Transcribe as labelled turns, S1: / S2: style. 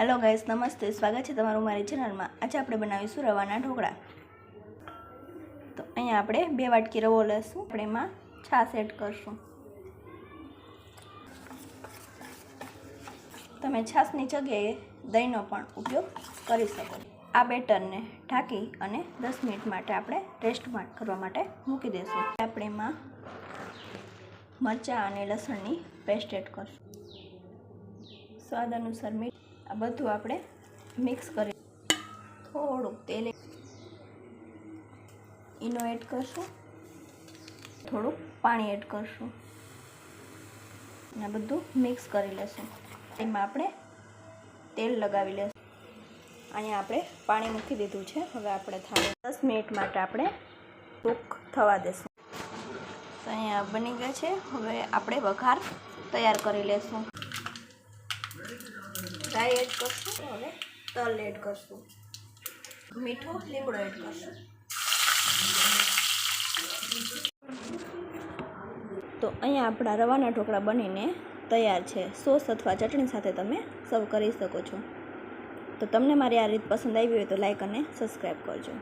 S1: Hello guys નમસ્તે. સ્વાગત છે તમારું મારી ચેનલમાં આજે આપણે બનાવીશું રવાના ઢોકળા. તો અહીંયા આપણે બે વાટકી રવો લઈશું આપણે એમાં છાશ એડ કરશું. તમે છાશની જગ્યાએ દહીંનો પણ ઉપયોગ કરી શકો. આ બેટરને ઢાંકી અને દસ મિનિટ માટે આપણે રેસ્ટ કરવા માટે મૂકી દઈશું આપણે એમાં મરચાં અને લસણની પેસ્ટ એડ કરશું. સ્વાદ અનુસાર મીઠ આ બધું આપણે મિક્સ કરી થોડુંક તેલ ઈનો એડ કરશું. થોડુંક પાણી એડ કરશું. આ બધું મિક્સ કરી લેશું. એમાં આપણે તેલ લગાવી લેશું. અહીંયા આપણે પાણી મૂકી દીધું છે. હવે આપણે થાળી દસ મિનિટ માટે આપણે કૂક થવા દેશું. તો અહીંયા બની ગયા છે. હવે આપણે વઘાર તૈયાર કરી લેશું. રાઈ એડ કરશું અને તલ એડ કરશું મીઠું લીમડો એડ કરશું તો અહીંયા આપણા રવાના ઢોકળા બનીને તૈયાર છે. સોસ અથવા ચટણી સાથે તમે સર્વ કરી શકો છો. તો તમને મારી આ રીત પસંદ આવી હોય તો લાઈક અને સબસ્ક્રાઈબ કરજો.